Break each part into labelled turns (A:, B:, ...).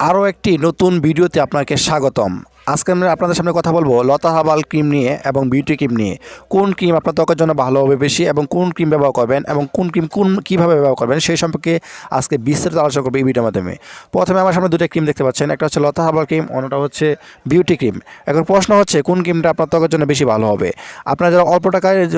A: আরও একটি নতুন ভিডিওতে আপনাকে স্বাগতম। আজকে আমরা আপনাদের সামনে কথা বলব লতা হাবাল ক্রিম নিয়ে এবং বিউটি ক্রিম নিয়ে। কোন ক্রিম আপনার ত্বকের জন্য ভালো হবে বেশি এবং কোন ক্রিম ব্যবহার করবেন এবং কোন ক্রিম কোন কীভাবে ব্যবহার করবেন সেই সম্পর্কে আজকে বিস্তারিত আলোচনা করব এই ভিডিওর মাধ্যমে। প্রথমে আমার সামনে দুটো ক্রিম দেখতে পাচ্ছেন, একটা হচ্ছে লতা হাবাল ক্রিম, অন্যটা হচ্ছে বিউটি ক্রিম। এখন প্রশ্ন হচ্ছে, কোন ক্রিমটা আপনার ত্বকের জন্য বেশি ভালো হবে? আপনারা যারা অল্প টাকায়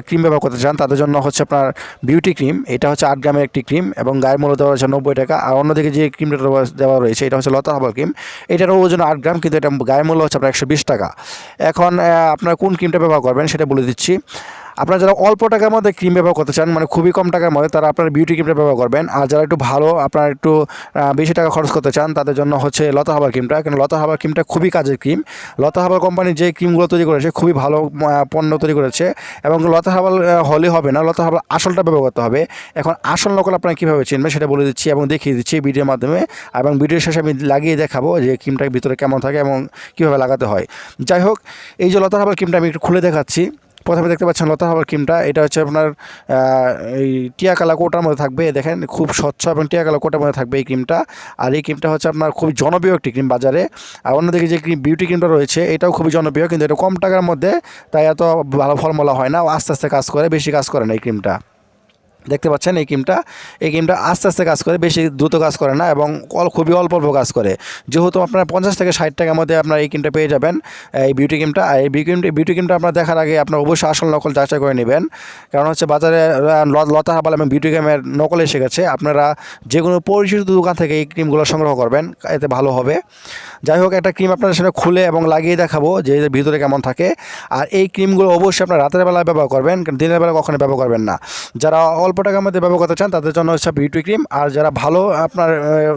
A: ক্রিম ব্যবহার করতে চান, তাদের জন্য হচ্ছে আপনার বিউটি ক্রিম, এটা হচ্ছে আট গ্রামের একটি ক্রিম এবং গায়ের মূল্য দেওয়া হচ্ছে নব্বই টাকা। আর অন্যদিকে যে ক্রিমটা দেওয়া- রয়েছে, এটা হচ্ছে লতা হাবাল ক্রিম। এটার ওজন আট গ্রাম, কিন্তু এটা গায়ের মূল্য হচ্ছে আপনার একশো বিশ টাকা। এখন আপনার আপনারা কোন ক্রিমটা ব্যবহার করবেন সেটা বলে দিচ্ছি। আপনারা যারা অল্প টাকার মধ্যে ক্রিম ব্যবহার করতে চান মানে খুবই কম টাকার মধ্যে তারা আপনার বিউটি ক্রিমটা ব্যবহার করবেন। আর যারা একটু ভালো আপনারা একটু বেশি টাকা খরচ করতে চান তাদের জন্য হচ্ছে লতা হাবার ক্রিমটা কারণ লতা হাবার ক্রিমটা খুবই কাজের ক্রিম লতা হাবার কোম্পানি যে ক্রিমগুলো তৈরি করেছে খুবই ভালো পণ্য তৈরি করেছে। এবং লতা আহ, হলে হবে না লতা হাবার আসলটা ব্যবহার করতে হবে। এখন আসল নকল আপনারা কীভাবে চিনবেন সেটা বলে দিচ্ছি এবং দেখিয়ে দিচ্ছি ভিডিওর মাধ্যমে। এবং ভিডিওর শেষে আমি লাগিয়ে দেখাবো যে ক্রিমটার ভিতরে কেমন থাকে এবং কীভাবে লাগাতে হয়। যাই হোক এই যে লতা হাবার ক্রিমটা আমি একটু খুলে দেখাচ্ছি। প্রথমে দেখতে পাচ্ছেন লতা হাবার ক্রিমটা। এটা হচ্ছে আপনার এই টিয়া কালা কোটার মধ্যে থাকবে। দেখেন, খুব স্বচ্ছ এবং টিয়া কালা কোটার মধ্যে থাকবে এই ক্রিমটা। আর এই ক্রিমটা হচ্ছে আপনার খুবই জনপ্রিয় একটি ক্রিম বাজারে। আর অন্যদিকে যে ক্রিম, বিউটি ক্রিমটা রয়েছে, এটাও খুবই জনপ্রিয়। কিন্তু এটা কম টাকার মধ্যে, তাই এত ভালো ফলমলা হয় না। আস্তে আস্তে কাজ করে, বেশি কাজ করে না এই ক্রিমটা। দেখতে পাচ্ছেন এই ক্রিমটা। এই ক্রিমটা আস্তে আস্তে কাজ করে, বেশি দ্রুত কাজ করে না এবং অল খুবই অল্প অল্প কাজ করে। যেহেতু আপনার পঞ্চাশ থেকে ষাট টাকার মধ্যে আপনার এই ক্রিমটা পেয়ে যাবেন, এই বিউটি ক্রিমটা এই বিউটি বিউটি ক্রিমটা আপনার দেখার আগে আপনার অবশ্যই আসল নকল যাচাই করে নেবেন। কারণ হচ্ছে বাজারে লতা হাবাল এবং বিউটি ক্রিমের নকল এসে গেছে। আপনারা যে কোনো পরিচিত দোকান থেকে এই ক্রিমগুলো সংগ্রহ করবেন, এতে ভালো হবে। যাই হোক, একটা ক্রিম আপনাদের সামনে খুলে এবং লাগিয়ে দেখাবো যে ভিতরে কেমন থাকে। আর এই ক্রিমগুলো অবশ্যই আপনার রাতের বেলায় ব্যবহার করবেন দিনের বেলা কখনো ব্যবহার করবেন না। যারা অল্প টাকার মধ্যে ব্যবহার করতে চান, তাদের জন্য হচ্ছে বিউটি ক্রিম আর যারা ভালো আপনার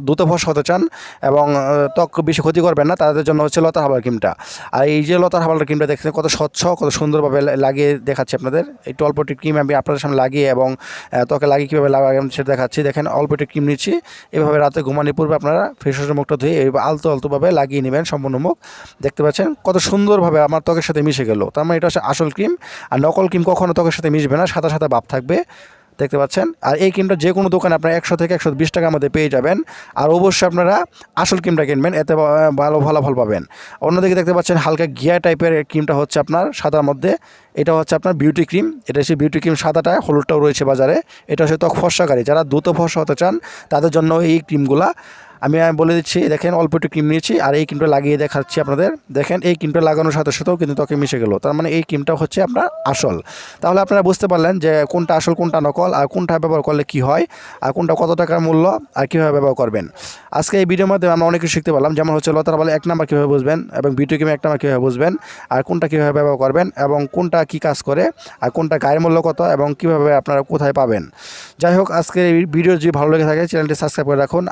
A: দ্রুত ফস হতে চান এবং ত্বক বেশি ক্ষতি করবেন না, তাদের জন্য হচ্ছে লতা হাবার ক্রিমটা আর এই যে লতার হাবার ক্রিমটা দেখছেন, কত স্বচ্ছ, কত সুন্দরভাবে লাগিয়ে দেখাচ্ছি আপনাদের। একটু অল্প একটু ক্রিম আমি আপনাদের সামনে লাগিয়ে এবং ত্বকে লাগিয়ে কীভাবে লাগাবেন সেটা দেখাচ্ছি। দেখেন, অল্প একটু ক্রিম নিচ্ছি। এভাবে রাতে ঘুমানোর পূর্বে আপনারা ফেসওয়াশের মুখটা ধুয়ে আলতো আলতোভাবে লাগিয়ে নেবেন সম্পূর্ণ মুখ। দেখতে পাচ্ছেন? কত সুন্দরভাবে আমার ত্বকের সাথে মিশে গেল। তার মানে এটা হচ্ছে আসল ক্রিম। আর নকল ক্রিম কখনো ত্বকের সাথে মিশবে না, সাদা সাদা ভাব থাকবে। দেখতে পাচ্ছেন? আর এই ক্রিমটা যে কোনো দোকানে আপনারা একশো থেকে একশো বিশ টাকার মধ্যে পেয়ে যাবেন। আর অবশ্যই আপনারা আসল ক্রিমটা কিনবেন, এতে ভালো ফলাফল পাবেন। অন্যদিকে দেখতে পাচ্ছেন হালকা গিয়া টাইপের ক্রিমটা হচ্ছে আপনার সাদার মধ্যে। এটা হচ্ছে আপনার বিউটি ক্রিম। এটা হচ্ছে বিউটি ক্রিম সাদাটা হলুদটাও রয়েছে বাজারে। এটা হচ্ছে ত্বক ফর্সাকারী। যারা দ্রুত ফর্সা হতে চান, তাদের জন্য এই ক্রিমগুলা আমি বলে দিচ্ছি, দেখেন অল্প একটু ক্রিম নিয়েছি আর এই ক্রিমটা লাগিয়ে দেখাচ্ছি আপনাদের। দেখেন এই ক্রিমটা লাগানোর সাথে সাথেও কিন্তু ত্বকে মিশে গেল। তার মানে এই ক্রিমটা হচ্ছে আপনার আসল। তাহলে আপনারা বুঝতে পারলেন যে কোনটা আসল, কোনটা নকল আর কোনটা ব্যবহার করলে কি হয় আর কোনটা কত টাকার মূল্য আর কীভাবে ব্যবহার করবেন। আজকে এই ভিডিওর মধ্যে আমরা অনেক কিছু শিখতে পারলাম। যেমন হচ্ছে লতার বলে এক নাম্বার কীভাবে বুঝবেন এবং ভিডিও ক্রিমে এক নাম্বার কীভাবে বুঝবেন আর কোনটা কীভাবে ব্যবহার করবেন এবং কোনটা কী কাজ করে আর কোনটা গায়ের মূল্য কত এবং কীভাবে আপনারা কোথায় পাবেন। যাই হোক, আজকের এই ভিডিও যদি ভালো লেগে থাকে, চ্যানেলটি সাবস্ক্রাইব করে রাখুন।